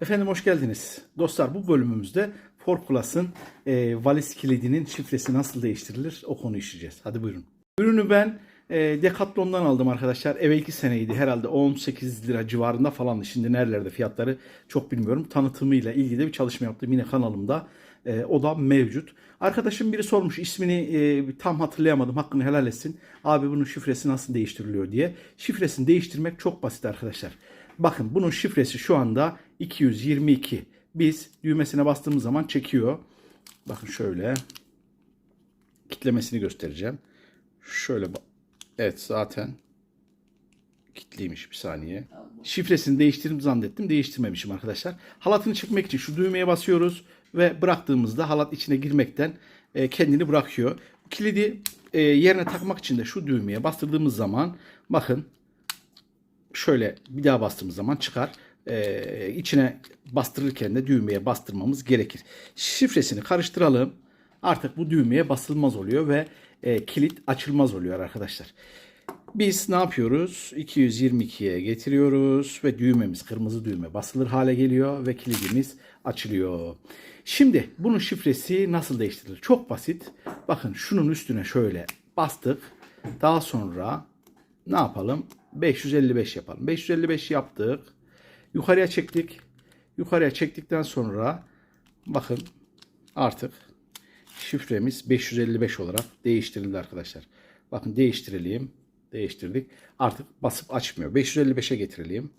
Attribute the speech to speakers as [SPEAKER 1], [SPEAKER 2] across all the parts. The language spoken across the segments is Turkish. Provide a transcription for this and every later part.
[SPEAKER 1] Efendim hoş geldiniz. Dostlar bu bölümümüzde Forplus'ın e, valiz kilidinin şifresi nasıl değiştirilir o konuyu işleyeceğiz. Hadi buyurun. Ürünü ben e, Decathlon'dan aldım arkadaşlar. Evvelki seneydi herhalde 18 lira civarında falandı. Şimdi nerelerde fiyatları çok bilmiyorum. Tanıtımıyla ilgili bir çalışma yaptım yine kanalımda. E, o da mevcut. Arkadaşım biri sormuş ismini e, tam hatırlayamadım hakkını helal etsin. Abi bunun şifresi nasıl değiştiriliyor diye. Şifresini değiştirmek çok basit arkadaşlar. Bakın bunun şifresi şu anda 222. Biz düğmesine bastığımız zaman çekiyor. Bakın şöyle. Kitlemesini göstereceğim. Şöyle. Evet zaten kitliymiş bir saniye. Şifresini değiştirdim zannettim. Değiştirmemişim arkadaşlar. Halatını çekmek için şu düğmeye basıyoruz ve bıraktığımızda halat içine girmekten e, kendini bırakıyor. Kilidi e, yerine takmak için de şu düğmeye bastırdığımız zaman bakın şöyle bir daha bastığımız zaman çıkar. Ee, içine bastırırken de düğmeye bastırmamız gerekir. Şifresini karıştıralım. Artık bu düğmeye basılmaz oluyor ve e, kilit açılmaz oluyor arkadaşlar. Biz ne yapıyoruz? 222'ye getiriyoruz ve düğmemiz kırmızı düğme basılır hale geliyor ve kilidimiz açılıyor. Şimdi bunun şifresi nasıl değiştirilir? Çok basit. Bakın şunun üstüne şöyle bastık. Daha sonra ne yapalım? 555 yapalım. 555 yaptık. Yukarıya çektik. Yukarıya çektikten sonra bakın artık şifremiz 555 olarak değiştirildi arkadaşlar. Bakın değiştirelim. Değiştirdik. Artık basıp açmıyor. 555'e getirelim.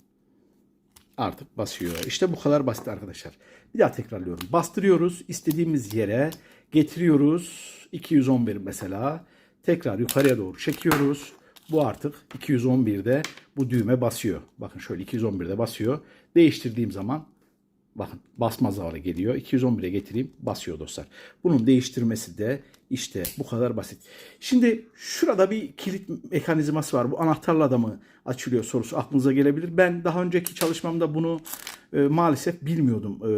[SPEAKER 1] Artık basıyor. İşte bu kadar basit arkadaşlar. Bir daha tekrarlıyorum. Bastırıyoruz. istediğimiz yere getiriyoruz. 211 mesela. Tekrar yukarıya doğru çekiyoruz. Bu artık 211'de bu düğme basıyor. Bakın şöyle 211'de basıyor. Değiştirdiğim zaman bakın basmaz hale geliyor. 211'e getireyim basıyor dostlar. Bunun değiştirmesi de işte bu kadar basit. Şimdi şurada bir kilit mekanizması var. Bu anahtarla da mı açılıyor sorusu aklınıza gelebilir. Ben daha önceki çalışmamda bunu e, maalesef bilmiyordum e,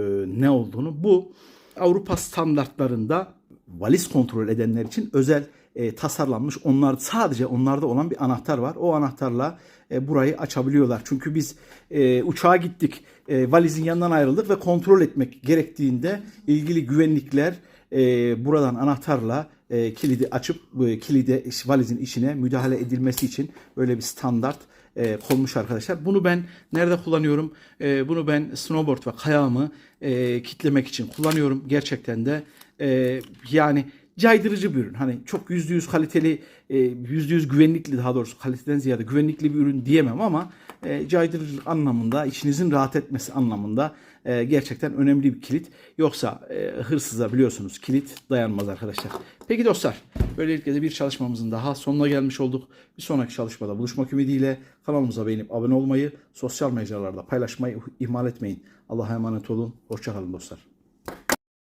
[SPEAKER 1] ne olduğunu. Bu Avrupa standartlarında valiz kontrol edenler için özel e, tasarlanmış. Onlar sadece onlarda olan bir anahtar var. O anahtarla e, burayı açabiliyorlar. Çünkü biz e, uçağa gittik, e, valizin yanından ayrıldık ve kontrol etmek gerektiğinde ilgili güvenlikler e, buradan anahtarla e, kilidi açıp e, kilide valizin içine müdahale edilmesi için böyle bir standart e, konmuş arkadaşlar. Bunu ben nerede kullanıyorum? E, bunu ben snowboard ve kayağımı e, kitlemek için kullanıyorum. Gerçekten de e, yani caydırıcı bir ürün. Hani çok yüzde yüz kaliteli, e, yüzde yüz güvenlikli daha doğrusu kaliteden ziyade güvenlikli bir ürün diyemem ama e, caydırıcı anlamında, içinizin rahat etmesi anlamında e, gerçekten önemli bir kilit. Yoksa hırsıza biliyorsunuz kilit dayanmaz arkadaşlar. Peki dostlar, böylelikle de bir çalışmamızın daha sonuna gelmiş olduk. Bir sonraki çalışmada buluşmak ümidiyle kanalımıza beğenip abone olmayı, sosyal mecralarda paylaşmayı ihmal etmeyin. Allah'a emanet olun. Hoşçakalın dostlar.